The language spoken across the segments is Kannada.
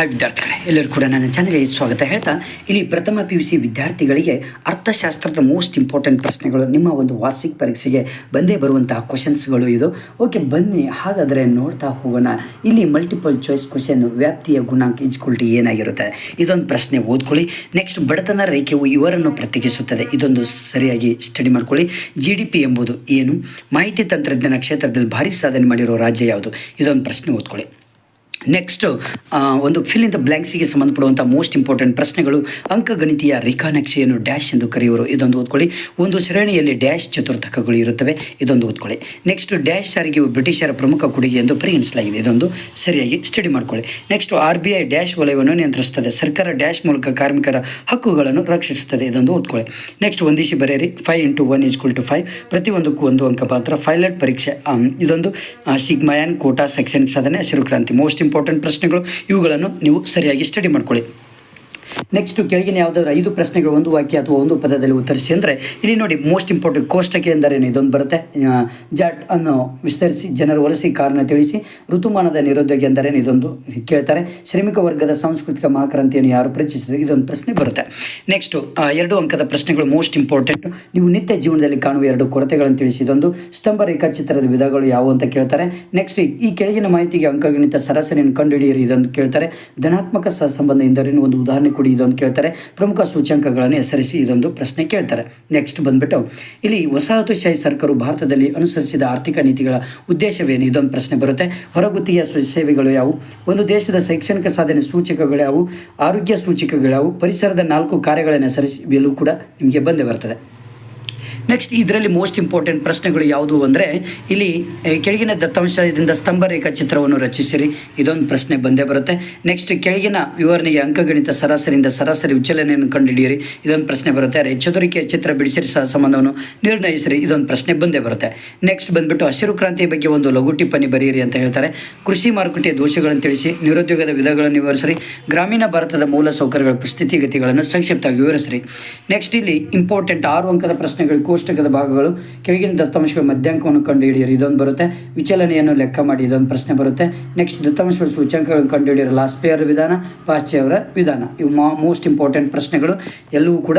ಹಾಯ್ ವಿದ್ಯಾರ್ಥಿಗಳೇ ಎಲ್ಲರೂ ಕೂಡ ನನ್ನ ಚಾನಲ್ಗೆ ಸ್ವಾಗತ ಹೇಳ್ತಾ, ಇಲ್ಲಿ ಪ್ರಥಮ ಪಿ ಯು ಸಿ ವಿದ್ಯಾರ್ಥಿಗಳಿಗೆ ಅರ್ಥಶಾಸ್ತ್ರದ ಮೋಸ್ಟ್ ಇಂಪಾರ್ಟೆಂಟ್ ಪ್ರಶ್ನೆಗಳು, ನಿಮ್ಮ ಒಂದು ವಾರ್ಷಿಕ ಪರೀಕ್ಷೆಗೆ ಬಂದೇ ಬರುವಂತಹ ಕ್ವಶನ್ಸ್ಗಳು ಇದು. ಓಕೆ ಬನ್ನಿ, ಹಾಗಾದರೆ ನೋಡ್ತಾ ಹೋಗೋಣ. ಇಲ್ಲಿ ಮಲ್ಟಿಪಲ್ ಚಾಯ್ಸ್ ಕ್ವಶನ್ ವ್ಯಾಪ್ತಿಯ ಗುಣಾಂಕ ಇಜ್ಕೊಲ್ಟಿ ಏನಾಗಿರುತ್ತೆ? ಇದೊಂದು ಪ್ರಶ್ನೆ ಓದ್ಕೊಳ್ಳಿ. ನೆಕ್ಸ್ಟ್ ಬಡತನ ರೇಖೆಯು ಇವರನ್ನು ಪ್ರತ್ಯೇಕಿಸುತ್ತದೆ. ಇದೊಂದು ಸರಿಯಾಗಿ ಸ್ಟಡಿ ಮಾಡ್ಕೊಳ್ಳಿ. ಜಿ ಡಿ ಪಿ ಎಂಬುದು ಏನು? ಮಾಹಿತಿ ತಂತ್ರಜ್ಞಾನ ಕ್ಷೇತ್ರದಲ್ಲಿ ಭಾರಿ ಸಾಧನೆ ಮಾಡಿರೋ ರಾಜ್ಯ ಯಾವುದು? ಇದೊಂದು ಪ್ರಶ್ನೆ ಓದ್ಕೊಳ್ಳಿ. ನೆಕ್ಸ್ಟು ಒಂದು ಫಿಲ್ ಇನ್ ದ ಬ್ಲ್ಯಾಂಕ್ಸಿಗೆ ಸಂಬಂಧಪಡುವಂಥ ಮೋಸ್ಟ್ ಇಂಪಾರ್ಟೆಂಟ್ ಪ್ರಶ್ನೆಗಳು. ಅಂಕಗಣಿತೀಯ ರೇಖಾನಕ್ಷೆಯನ್ನು ಡ್ಯಾಶ್ ಎಂದು ಕರೆಯುವರು. ಇದೊಂದು ಓದ್ಕೊಳ್ಳಿ. ಒಂದು ಶ್ರೇಣಿಯಲ್ಲಿ ಡ್ಯಾಶ್ ಚತುರ್ಥಕಗಳು ಇರುತ್ತವೆ. ಇದೊಂದು ಓದ್ಕೊಳ್ಳಿ. ನೆಕ್ಸ್ಟ್ ಡ್ಯಾಶ್ ಸಾರಿಗೆಯು ಬ್ರಿಟಿಷರ ಪ್ರಮುಖ ಕೊಡುಗೆ ಎಂದು ಪರಿಗಣಿಸಲಾಗಿದೆ. ಇದೊಂದು ಸರಿಯಾಗಿ ಸ್ಟಡಿ ಮಾಡ್ಕೊಳ್ಳಿ. Next R B I dash ವಲಯವನ್ನು ನಿಯಂತ್ರಿಸುತ್ತದೆ. ಸರ್ಕಾರ ಡ್ಯಾಶ್ ಮೂಲಕ ಕಾರ್ಮಿಕರ ಹಕ್ಕುಗಳನ್ನು ರಕ್ಷಿಸುತ್ತದೆ. ಇದೊಂದು ಓದ್ಕೊಳ್ಳಿ. ನೆಕ್ಸ್ಟ್ ಒಂದಿಸಿ ಬರೆಯಿರಿ. Five into one is equal to five ಪ್ರತಿಯೊಂದಕ್ಕೂ ಒಂದು ಅಂಕ ಪಾತ್ರ ಫೈಲಟ್ ಪರೀಕ್ಷೆ ಇದೊಂದು ಸಿಗ್ಮಯಾನ್ ಕೋಟಾ ಸೆಕ್ಷನ್ ಸಾಧನೆ, ಹಸಿರು ಕ್ರಾಂತಿ. ಮೋಸ್ಟ್ ಇಂಪಾರ್ಟೆಂಟ್ ಪ್ರಶ್ನೆಗಳು ಇವುಗಳನ್ನು ನೀವು ಸರಿಯಾಗಿ ಸ್ಟಡಿ ಮಾಡ್ಕೊಳ್ಳಿ. ನೆಕ್ಸ್ಟ್ ಕೆಳಗಿನ ಯಾವುದಾದ್ರು ಐದು ಪ್ರಶ್ನೆಗಳು ಒಂದು ವಾಕ್ಯ ಅಥವಾ ಒಂದು ಪದದಲ್ಲಿ ಉತ್ತರಿಸಿ ಅಂದರೆ ಇಲ್ಲಿ ನೋಡಿ ಮೋಸ್ಟ್ ಇಂಪಾರ್ಟೆಂಟ್ ಕೋಷ್ಟಕ ಎಂದರೇನು? ಇದೊಂದು ಬರುತ್ತೆ. ಜಾಟ್ ಅನ್ನು ವಿಸ್ತರಿಸಿ ಜನರು ವಲಸೆ ಕಾರಣ ತಿಳಿಸಿ ಋತುಮಾನದ ನಿರುದ್ಯೋಗ ಎಂದರೇನು? ಇದೊಂದು ಕೇಳ್ತಾರೆ. ಶ್ರಮಿಕ ವರ್ಗದ ಸಾಂಸ್ಕೃತಿಕ ಮಹಾಕ್ರಾಂತಿಯನ್ನು ಯಾರು ಪ್ರಚಿಸಿದ್ರು ಇದೊಂದು ಪ್ರಶ್ನೆ ಬರುತ್ತೆ. ನೆಕ್ಸ್ಟು ಎರಡು ಅಂಕದ ಪ್ರಶ್ನೆಗಳು ಮೋಸ್ಟ್ ಇಂಪಾರ್ಟೆಂಟ್ ನೀವು ನಿತ್ಯ ಜೀವನದಲ್ಲಿ ಕಾಣುವ ಎರಡು ಕೊರತೆಗಳನ್ನು ತಿಳಿಸಿ. ಇದೊಂದು ಸ್ತಂಭ ರೇಖಾಚಿತ್ರದ ವಿಧಗಳು ಯಾವುವು ಅಂತ ಕೇಳ್ತಾರೆ. ನೆಕ್ಸ್ಟ್ ಈ ಕೆಳಗಿನ ಮಾಹಿತಿಗೆ ಅಂಕಗಣಿತ ಸರಾಸರಿಯನ್ನು ಕಂಡುಹಿಡಿಯಿರಿ ಇದೊಂದು ಕೇಳ್ತಾರೆ. ಧನಾತ್ಮಕ ಸಹ ಸಂಬಂಧ ಎಂದರೇನು? ಒಂದು ಉದಾಹರಣೆ ಕೊಡಿ. ಇದೊಂದು ಕೇಳ್ತಾರೆ. ಪ್ರಮುಖ ಸೂಚ್ಯಂಕಗಳನ್ನು ಹೆಸರಿಸಿ ಇದೊಂದು ಪ್ರಶ್ನೆ ಕೇಳ್ತಾರೆ. ನೆಕ್ಸ್ಟ್ ಬಂದ್ಬಿಟ್ಟು, ಇಲ್ಲಿ ವಸಾಹತುಶಾಹಿ ಸರ್ಕಾರವು ಭಾರತದಲ್ಲಿ ಅನುಸರಿಸಿದ ಆರ್ಥಿಕ ನೀತಿಗಳ ಉದ್ದೇಶವೇನು? ಇದೊಂದು ಪ್ರಶ್ನೆ ಬರುತ್ತೆ. ಹೊರಗುತ್ತಿಯ ಸ್ವ- ಸೇವೆಗಳು ಯಾವುವು? ಒಂದು ದೇಶದ ಶೈಕ್ಷಣಿಕ ಸಾಧನೆ ಸೂಚಕಗಳು ಯಾವುವು? ಆರೋಗ್ಯ ಸೂಚಕಗಳು ಯಾವುವು? ಪರಿಸರದ ನಾಲ್ಕು ಕಾರ್ಯಗಳನ್ನು ಹೆಸರಿಸಿ ಕೂಡ ನಿಮಗೆ ಬಂದೇ ಬರ್ತದೆ. ನೆಕ್ಸ್ಟ್ ಇದರಲ್ಲಿ ಮೋಸ್ಟ್ ಇಂಪಾರ್ಟೆಂಟ್ ಪ್ರಶ್ನೆಗಳು ಯಾವುದು ಅಂದರೆ, ಇಲ್ಲಿ ಕೆಳಗಿನ ದತ್ತಾಂಶದಿಂದ ಸ್ತಂಭ ರೇಖಾಚಿತ್ರವನ್ನು ರಚಿಸಿರಿ. ಇದೊಂದು ಪ್ರಶ್ನೆ ಬಂದೇ ಬರುತ್ತೆ. ನೆಕ್ಸ್ಟ್ ಕೆಳಗಿನ ವಿವರಣೆಗೆ ಅಂಕಗಣಿತ ಸರಾಸರಿಯಿಂದ ಸರಾಸರಿ ವಿಚಲನೆಯನ್ನು ಕಂಡುಹಿಡಿಯಿರಿ. ಇದೊಂದು ಪ್ರಶ್ನೆ ಬರುತ್ತೆ. ಅರೆ, ಚದುರಿಕೆಯ ಚಿತ್ರ ಬಿಡಿಸಿರಿ ಸಹ ಸಂಬಂಧವನ್ನು ನಿರ್ಣಯಿಸಿರಿ. ಇದೊಂದು ಪ್ರಶ್ನೆ ಬಂದೇ ಬರುತ್ತೆ. ನೆಕ್ಸ್ಟ್ ಬಂದ್ಬಿಟ್ಟು ಹಸಿರು ಕ್ರಾಂತಿಯ ಬಗ್ಗೆ ಒಂದು ಲಘು ಟಿಪ್ಪಣಿ ಬರೆಯಿರಿ ಅಂತ ಹೇಳ್ತಾರೆ. ಕೃಷಿ ಮಾರುಕಟ್ಟೆಯ ದೋಷಗಳನ್ನು ತಿಳಿಸಿ, ನಿರುದ್ಯೋಗದ ವಿಧಗಳನ್ನು ವಿವರಿಸಿರಿ. ಗ್ರಾಮೀಣ ಭಾರತದ ಮೂಲ ಸೌಕರ್ಯಗಳ ಸ್ಥಿತಿಗತಿಗಳನ್ನು ಸಂಕ್ಷಿಪ್ತವಾಗಿ ವಿವರಿಸಿರಿ. ನೆಕ್ಸ್ಟ್ ಇಲ್ಲಿ ಇಂಪಾರ್ಟೆಂಟ್ ಆರು ಅಂಕದ ಪ್ರಶ್ನೆಗಳು ಕೋಷ್ಟಕದ ಭಾಗಗಳು, ಕೆಳಗಿನ ದತ್ತಾಂಶಗಳ ಮಧ್ಯಾಂಕವನ್ನು ಕಂಡುಹಿಡಿಯಿರಿ ಇದೊಂದು ಬರುತ್ತೆ. ವಿಚಲನೆಯನ್ನು ಲೆಕ್ಕ ಮಾಡಿ ಇದೊಂದು ಪ್ರಶ್ನೆ ಬರುತ್ತೆ. ನೆಕ್ಸ್ಟ್ ದತ್ತಾಂಶಗಳ ಸೂಚ್ಯಾಂಕಗಳನ್ನು ಕಂಡುಹಿಡಿಯಿರಿ ಲಾಸ್ಪೇಯರ್ ವಿಧಾನ ಪಾಶ್ಚಯವರ ವಿಧಾನ. ಇವು ಮೋಸ್ಟ್ ಇಂಪಾರ್ಟೆಂಟ್ ಪ್ರಶ್ನೆಗಳು. ಎಲ್ಲವೂ ಕೂಡ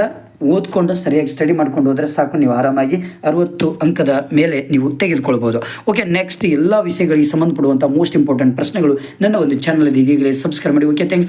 ಓದ್ಕೊಂಡು ಸರಿಯಾಗಿ ಸ್ಟಡಿ ಮಾಡ್ಕೊಂಡು ಹೋದರೆ ಸಾಕು, ನೀವು ಆರಾಮಾಗಿ ಅರವತ್ತು ಅಂಕದ ಮೇಲೆ ನೀವು ತೆಗೆದುಕೊಳ್ಬೋದು. ಓಕೆ ನೆಕ್ಸ್ಟ್ ಎಲ್ಲ ವಿಷಯಗಳಿಗೆ ಸಂಬಂಧಪಡುವಂಥ ಮೋಸ್ಟ್ ಇಂಪಾರ್ಟೆಂಟ್ ಪ್ರಶ್ನೆಗಳು ನನ್ನ ಒಂದು ಚಾನಲ್ ಈಗಲೇ ಸಬ್ಸ್ಕ್ರೈಬ್ ಮಾಡಿ. Okay thank